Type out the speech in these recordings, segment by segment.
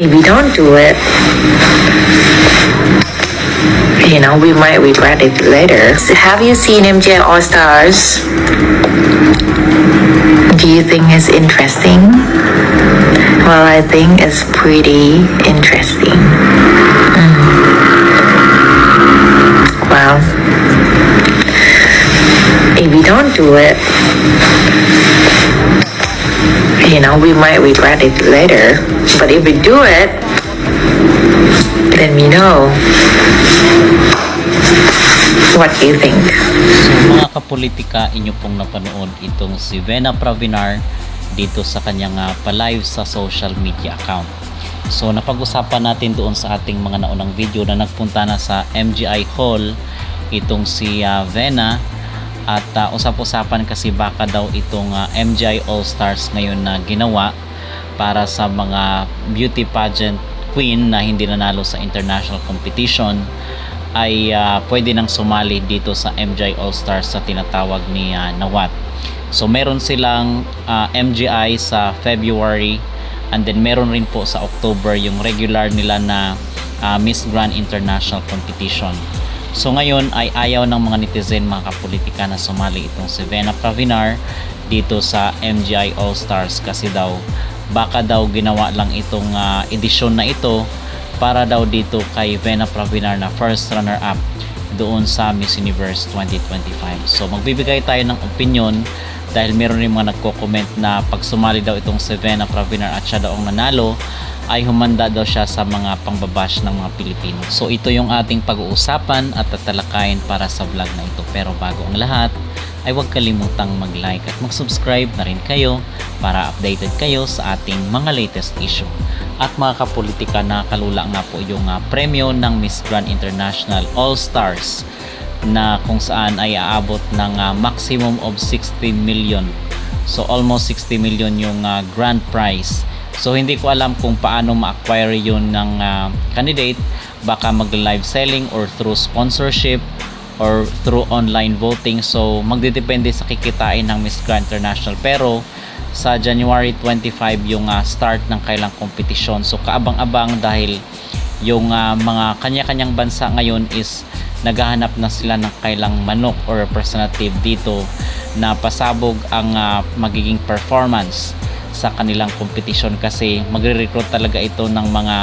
If we don't do it, you know, we might regret it later. Have you seen MJ All Stars? Do you think it's interesting? Well, I think it's pretty interesting. Mm. Well, if we don't do it, you know, we might regret it later. But if we do it, let me know. What do you think? So mga kapolitika, inyo pong napanood itong si Vena Pravinar dito sa kanyang uh, pa-live sa social media account. So napag-usapan natin doon sa ating mga naunang video na nagpunta na sa MGI Hall itong si uh, Vena at uh, usap-usapan kasi baka daw itong uh, MGI All Stars ngayon na ginawa para sa mga beauty pageant queen na hindi nanalo sa international competition ay ah, pwede nang sumali dito sa MGI All Stars sa tinatawag ni ah, Nawat. So meron silang ah, MGI sa February and then meron rin po sa October yung regular nila na ah, Miss Grand International Competition. So ngayon ay ayaw ng mga netizen, mga kapolitika na sumali itong si Vena Pravinar dito sa MGI All Stars kasi daw baka daw ginawa lang itong ah, edisyon na ito para daw dito kay Vena Pravinar na first runner-up doon sa Miss Universe 2025. So magbibigay tayo ng opinion dahil meron rin mga nagko-comment na pag sumali daw itong si Vena Pravinar at siya daw ang nanalo ay humanda daw siya sa mga pangbabash ng mga Pilipino. So ito yung ating pag-uusapan at tatalakayin para sa vlog na ito. Pero bago ang lahat, ay huwag kalimutang mag-like at mag-subscribe na rin kayo para updated kayo sa ating mga latest issue. At mga kapolitika, nakalula nga po yung uh, premyo ng Miss Grand International All Stars na kung saan ay aabot ng uh, maximum of 60 million. So almost 60 million yung uh, grand prize. So hindi ko alam kung paano ma-acquire yun ng uh, candidate. Baka mag-live selling or through sponsorship or through online voting. So magdidepende sa kikitain ng Miss Grand International. Pero sa January 25 yung uh, start ng kailang kompetisyon. So kaabang-abang dahil yung uh, mga kanya-kanyang bansa ngayon is naghahanap na sila ng kailang manok or representative dito na pasabog ang uh, magiging performance sa kanilang kompetisyon kasi magre-recruit talaga ito ng mga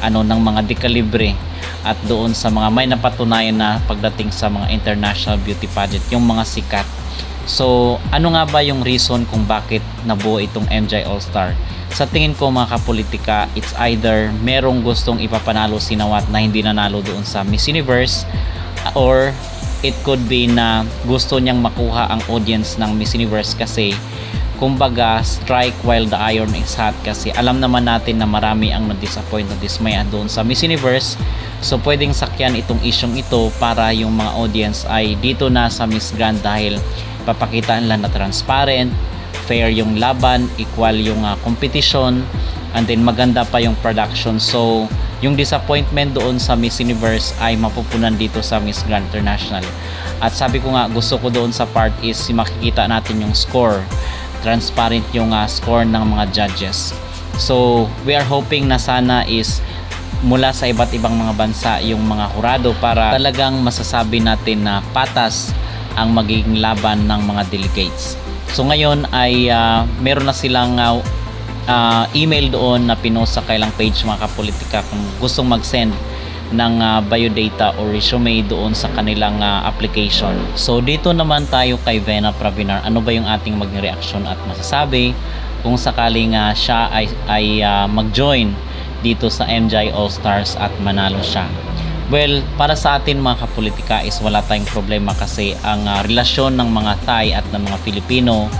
ano ng mga dekalibre at doon sa mga may napatunayan na pagdating sa mga international beauty pageant yung mga sikat So, ano nga ba yung reason kung bakit nabuo itong MJ All-Star? Sa tingin ko mga kapolitika, it's either merong gustong ipapanalo si Nawat na hindi nanalo doon sa Miss Universe or it could be na gusto niyang makuha ang audience ng Miss Universe kasi kumbaga strike while the iron is hot kasi alam naman natin na marami ang na-disappoint na dismaya doon sa Miss Universe so pwedeng sakyan itong isyong ito para yung mga audience ay dito na sa Miss Grand dahil papakita nila na transparent, fair yung laban, equal yung uh, competition, and then maganda pa yung production. So, yung disappointment doon sa Miss Universe ay mapupunan dito sa Miss Grand International. At sabi ko nga, gusto ko doon sa part is makikita natin yung score. Transparent yung uh, score ng mga judges. So, we are hoping na sana is mula sa iba't ibang mga bansa yung mga hurado para talagang masasabi natin na patas ang magiging laban ng mga delegates. So ngayon ay uh, meron na silang uh, uh, email doon na pinost sa kailang page mga kapolitika kung gustong mag-send ng uh, biodata or resume doon sa kanilang uh, application. So dito naman tayo kay Vena Pravinar. Ano ba yung ating maging reaction at masasabi kung sakaling uh, siya ay, ay uh, mag-join dito sa MJ All Stars at manalo siya. Well, para sa atin mga kapolitika is wala tayong problema kasi ang uh, relasyon ng mga Thai at ng mga Filipino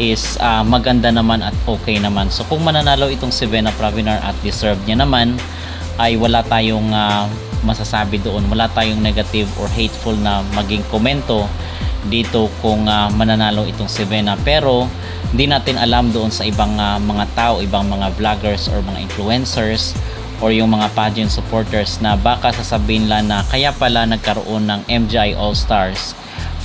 is uh, maganda naman at okay naman. So kung mananalo itong si Vena Pravinar at deserve niya naman, ay wala tayong uh, masasabi doon. Wala tayong negative or hateful na maging komento dito kung uh, mananalo itong si Vena. Pero hindi natin alam doon sa ibang uh, mga tao, ibang mga vloggers or mga influencers or yung mga pageant supporters na baka sasabihin lang na kaya pala nagkaroon ng MGI All Stars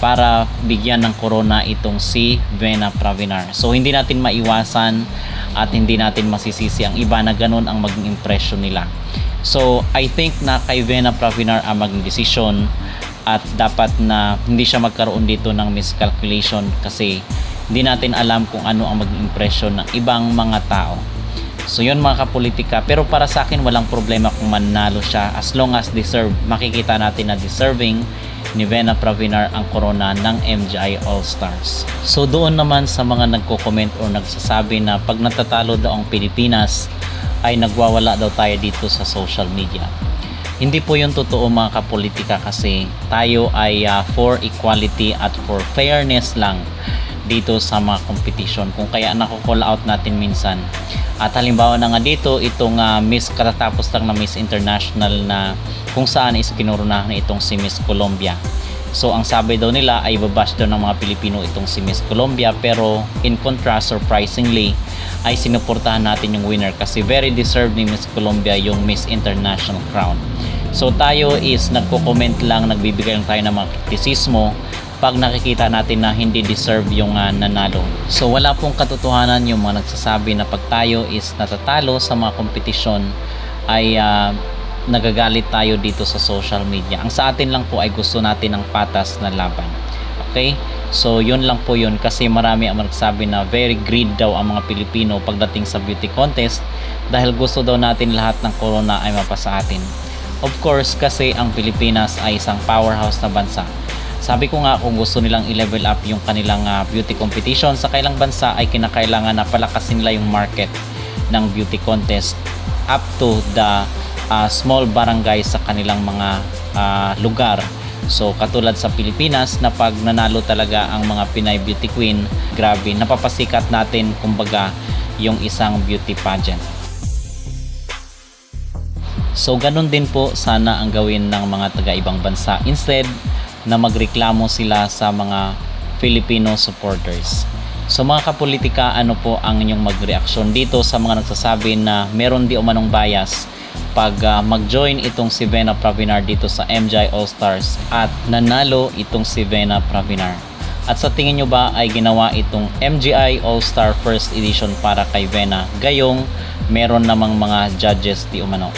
para bigyan ng corona itong si Vena Pravinar. So hindi natin maiwasan at hindi natin masisisi ang iba na ganun ang maging impression nila. So I think na kay Vena Pravinar ang maging desisyon at dapat na hindi siya magkaroon dito ng miscalculation kasi hindi natin alam kung ano ang maging impression ng ibang mga tao. So yun mga kapolitika. Pero para sa akin walang problema kung manalo siya as long as deserve. Makikita natin na deserving ni Vena Pravinar ang corona ng MGI All-Stars. So doon naman sa mga nagko-comment or nagsasabi na pag natatalo daw ang Pilipinas ay nagwawala daw tayo dito sa social media. Hindi po yun totoo mga kapolitika kasi tayo ay ah, for equality at for fairness lang dito sa mga competition. Kung kaya nako-call out natin minsan. At halimbawa na nga dito itong ah, Miss katatapos lang na Miss International na kung saan is kinurunahan itong si Miss Colombia so ang sabi daw nila ay babash daw ng mga Pilipino itong si Miss Colombia pero in contrast surprisingly ay sinuportahan natin yung winner kasi very deserved ni Miss Colombia yung Miss International crown so tayo is nagko-comment lang nagbibigay lang tayo ng mga kritisismo pag nakikita natin na hindi deserve yung ah, nanalo. So wala pong katotohanan yung mga nagsasabi na pag tayo is natatalo sa mga kompetisyon ay ah, nagagalit tayo dito sa social media. Ang sa atin lang po ay gusto natin ng patas na laban. Okay? So yun lang po yun kasi marami ang nagsabi na very greed daw ang mga Pilipino pagdating sa beauty contest dahil gusto daw natin lahat ng corona ay mapasa atin. Of course kasi ang Pilipinas ay isang powerhouse na bansa sabi ko nga kung gusto nilang i-level up yung kanilang ah, beauty competition sa kailang bansa ay kinakailangan na palakasin nila yung market ng beauty contest up to the ah, small barangay sa kanilang mga ah, lugar. So katulad sa Pilipinas na pag nanalo talaga ang mga Pinay Beauty Queen, grabe, napapasikat natin kumbaga yung isang beauty pageant. So ganun din po sana ang gawin ng mga taga-ibang bansa instead na magreklamo sila sa mga Filipino supporters. So mga kapolitika, ano po ang inyong magreaksyon dito sa mga nagsasabi na meron di umanong bias pag ah, mag-join itong si Vena Pravinar dito sa MJ All-Stars at nanalo itong si Vena Pravinar. At sa tingin nyo ba ay ginawa itong MGI All-Star First Edition para kay Vena gayong meron namang mga judges di umano?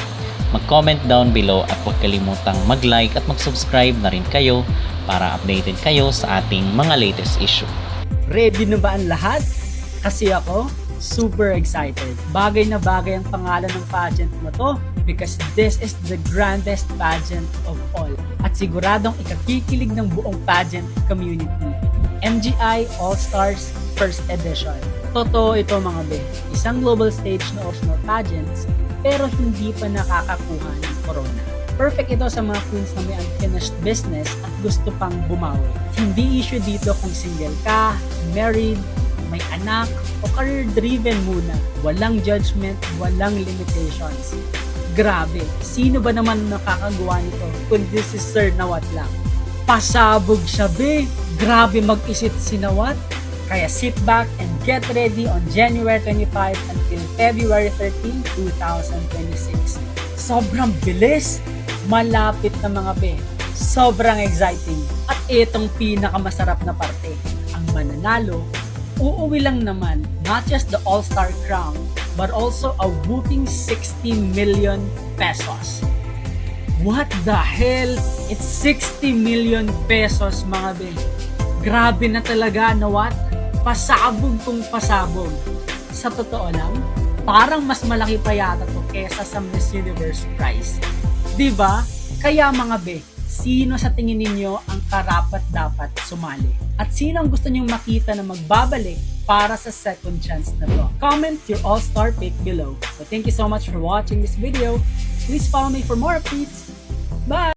Mag-comment down below at huwag kalimutang mag-like at mag-subscribe na rin kayo para updated kayo sa ating mga latest issue. Ready na ba ang lahat? Kasi ako, super excited. Bagay na bagay ang pangalan ng pageant na to because this is the grandest pageant of all. At siguradong ikakikilig ng buong pageant community. MGI All-Stars First Edition. Totoo ito mga be. Isang global stage na optional pageants pero hindi pa nakakakuha ng corona. Perfect ito sa mga queens na may unfinished business at gusto pang bumawi. Hindi issue dito kung single ka, married, may anak, o career-driven muna. Walang judgment, walang limitations. Grabe, sino ba naman nakakagawa nito kundi si Sir Nawat lang? Pasabog siya be! Grabe mag-isip si Nawat. Kaya sit back and get ready on January 25 until February 13, 2026. Sobrang bilis! Malapit na mga be. Sobrang exciting. At itong pinakamasarap na parte. Ang mananalo, uuwi lang naman not just the All-Star crown, but also a whooping 60 million pesos. What the hell? It's 60 million pesos mga be. Grabe na talaga na what? Pasabog kung pasabog. Sa totoo lang, parang mas malaki pa yata to kesa sa Miss Universe prize. ba? Kaya mga be, sino sa tingin ninyo ang karapat dapat sumali? At sino ang gusto niyong makita na magbabalik para sa second chance na to? Comment your all-star pick below. So thank you so much for watching this video. Please follow me for more updates. Bye!